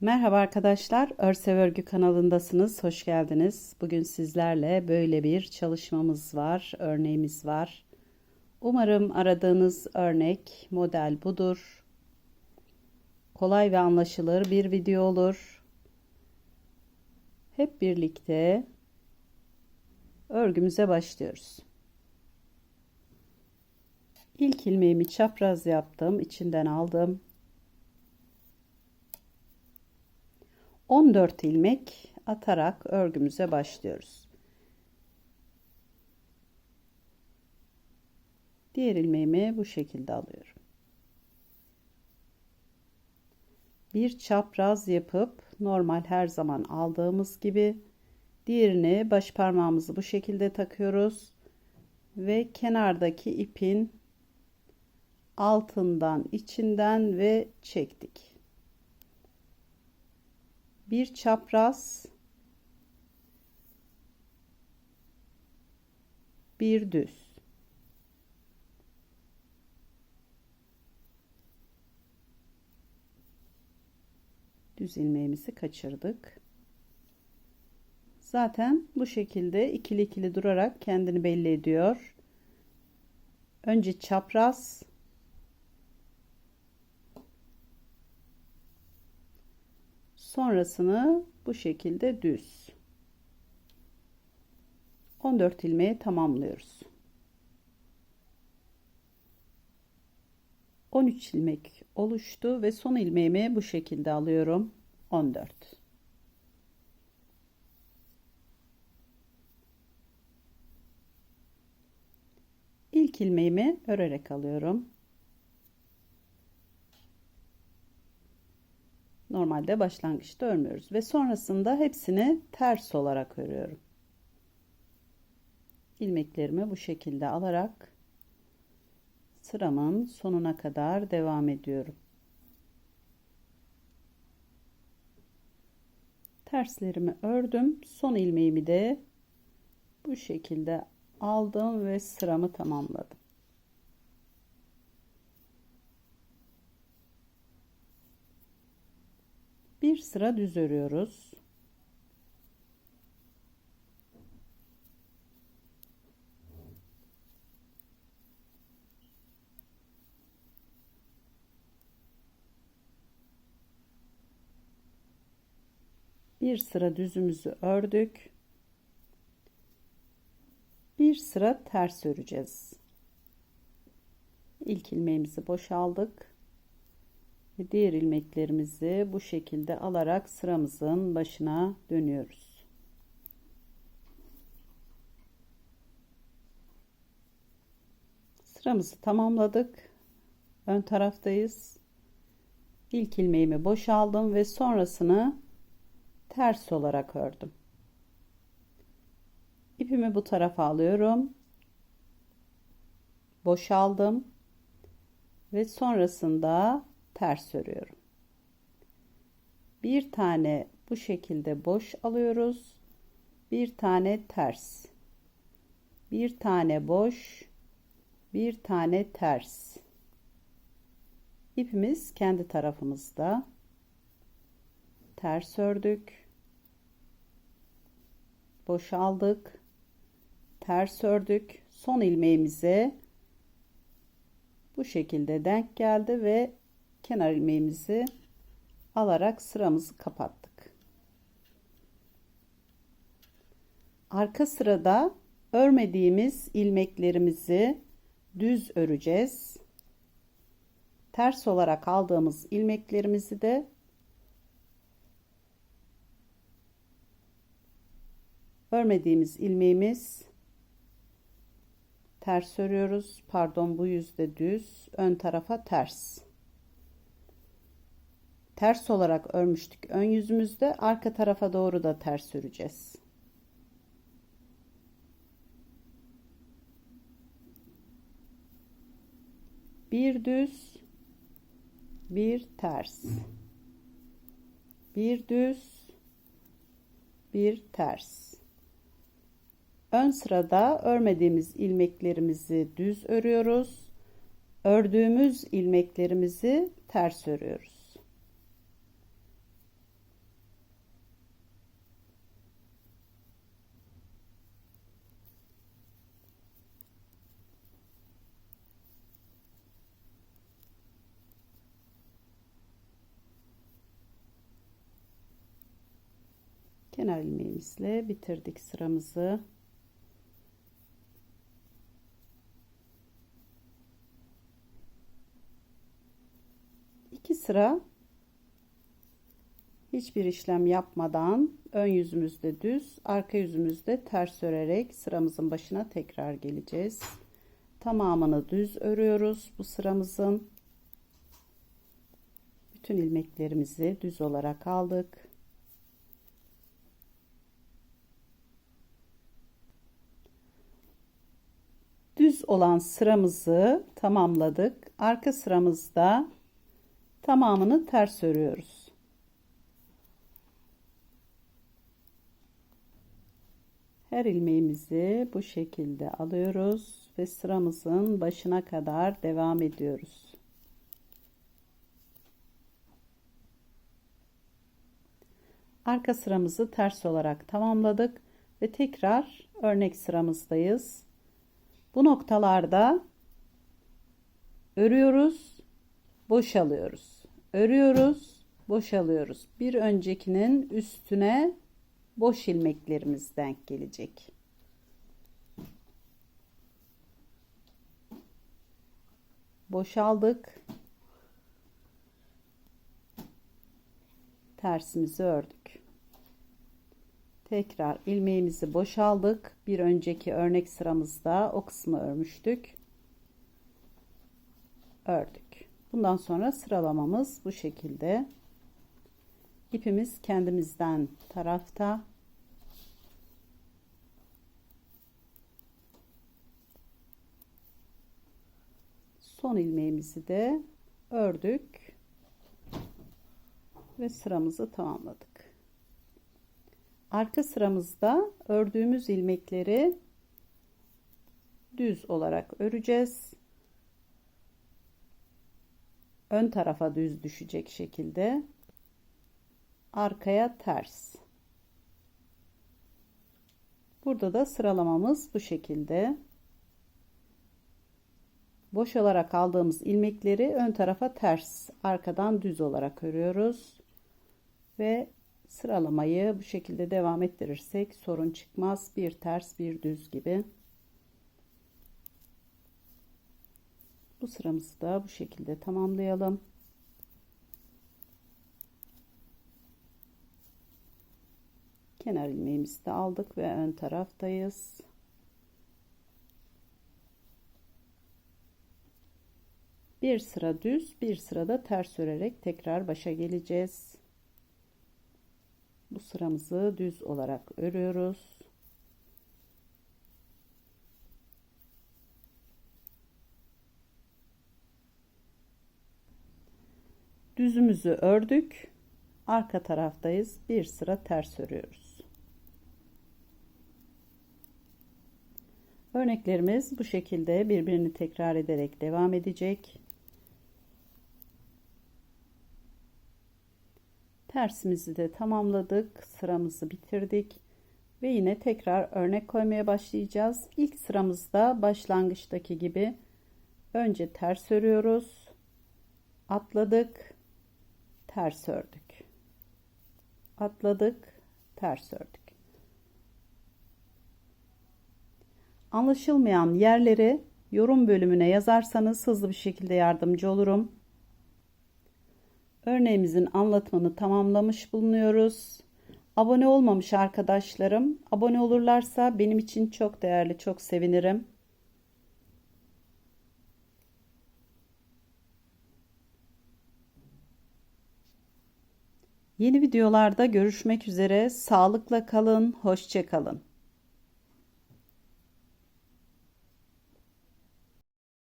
Merhaba arkadaşlar, Örsev Örgü kanalındasınız. Hoş geldiniz. Bugün sizlerle böyle bir çalışmamız var, örneğimiz var. Umarım aradığınız örnek, model budur. Kolay ve anlaşılır bir video olur. Hep birlikte örgümüze başlıyoruz. İlk ilmeğimi çapraz yaptım, içinden aldım. 14 ilmek atarak örgümüze başlıyoruz. Diğer ilmeğimi bu şekilde alıyorum. Bir çapraz yapıp normal her zaman aldığımız gibi diğerini baş parmağımızı bu şekilde takıyoruz ve kenardaki ipin altından içinden ve çektik bir çapraz. Bir düz. Düz ilmeğimizi kaçırdık. Zaten bu şekilde ikili ikili durarak kendini belli ediyor. Önce çapraz Sonrasını bu şekilde düz. 14 ilmeği tamamlıyoruz. 13 ilmek oluştu ve son ilmeğimi bu şekilde alıyorum. 14. İlk ilmeğimi örerek alıyorum. Normalde başlangıçta örmüyoruz ve sonrasında hepsini ters olarak örüyorum. ilmeklerimi bu şekilde alarak sıramın sonuna kadar devam ediyorum. Terslerimi ördüm. Son ilmeğimi de bu şekilde aldım ve sıramı tamamladım. Bir sıra düz örüyoruz. Bir sıra düzümüzü ördük. Bir sıra ters öreceğiz. İlk ilmeğimizi boşaldık ve diğer ilmeklerimizi bu şekilde alarak sıramızın başına dönüyoruz. Sıramızı tamamladık. Ön taraftayız. İlk ilmeğimi boşaldım ve sonrasını ters olarak ördüm. İpimi bu tarafa alıyorum. Boşaldım ve sonrasında ters örüyorum. Bir tane bu şekilde boş alıyoruz. Bir tane ters. Bir tane boş. Bir tane ters. İpimiz kendi tarafımızda. Ters ördük. Boşaldık. Ters ördük. Son ilmeğimize bu şekilde denk geldi ve kenar ilmeğimizi alarak sıramızı kapattık. Arka sırada örmediğimiz ilmeklerimizi düz öreceğiz. Ters olarak aldığımız ilmeklerimizi de örmediğimiz ilmeğimiz ters örüyoruz. Pardon bu yüzde düz, ön tarafa ters ters olarak örmüştük ön yüzümüzde arka tarafa doğru da ters öreceğiz bir düz bir ters. Bir düz bir ters. Ön sırada örmediğimiz ilmeklerimizi düz örüyoruz. Ördüğümüz ilmeklerimizi ters örüyoruz kenar ilmeğimizle bitirdik sıramızı. İki sıra hiçbir işlem yapmadan ön yüzümüzde düz, arka yüzümüzde ters örerek sıramızın başına tekrar geleceğiz. Tamamını düz örüyoruz bu sıramızın. Bütün ilmeklerimizi düz olarak aldık. Düz olan sıramızı tamamladık. Arka sıramızda tamamını ters örüyoruz. Her ilmeğimizi bu şekilde alıyoruz ve sıramızın başına kadar devam ediyoruz. Arka sıramızı ters olarak tamamladık ve tekrar örnek sıramızdayız. Bu noktalarda örüyoruz, boşalıyoruz. Örüyoruz, boşalıyoruz. Bir öncekinin üstüne boş ilmeklerimiz denk gelecek. Boşaldık. Tersimizi ördük. Tekrar ilmeğimizi boşaldık. Bir önceki örnek sıramızda o kısmı örmüştük. Ördük. Bundan sonra sıralamamız bu şekilde. İpimiz kendimizden tarafta. Son ilmeğimizi de ördük ve sıramızı tamamladık. Arka sıramızda ördüğümüz ilmekleri düz olarak öreceğiz. Ön tarafa düz düşecek şekilde arkaya ters. Burada da sıralamamız bu şekilde. Boş olarak aldığımız ilmekleri ön tarafa ters, arkadan düz olarak örüyoruz. Ve sıralamayı bu şekilde devam ettirirsek sorun çıkmaz. Bir ters, bir düz gibi. Bu sıramızı da bu şekilde tamamlayalım. kenar ilmeğimizi de aldık ve ön taraftayız. Bir sıra düz, bir sırada ters örerek tekrar başa geleceğiz. Bu sıramızı düz olarak örüyoruz. Düzümüzü ördük. Arka taraftayız. Bir sıra ters örüyoruz. Örneklerimiz bu şekilde birbirini tekrar ederek devam edecek. Tersimizi de tamamladık. Sıramızı bitirdik. Ve yine tekrar örnek koymaya başlayacağız. İlk sıramızda başlangıçtaki gibi önce ters örüyoruz. Atladık. Ters ördük. Atladık. Ters ördük. Anlaşılmayan yerleri yorum bölümüne yazarsanız hızlı bir şekilde yardımcı olurum. Örneğimizin anlatımını tamamlamış bulunuyoruz. Abone olmamış arkadaşlarım abone olurlarsa benim için çok değerli, çok sevinirim. Yeni videolarda görüşmek üzere. Sağlıkla kalın, hoşça kalın.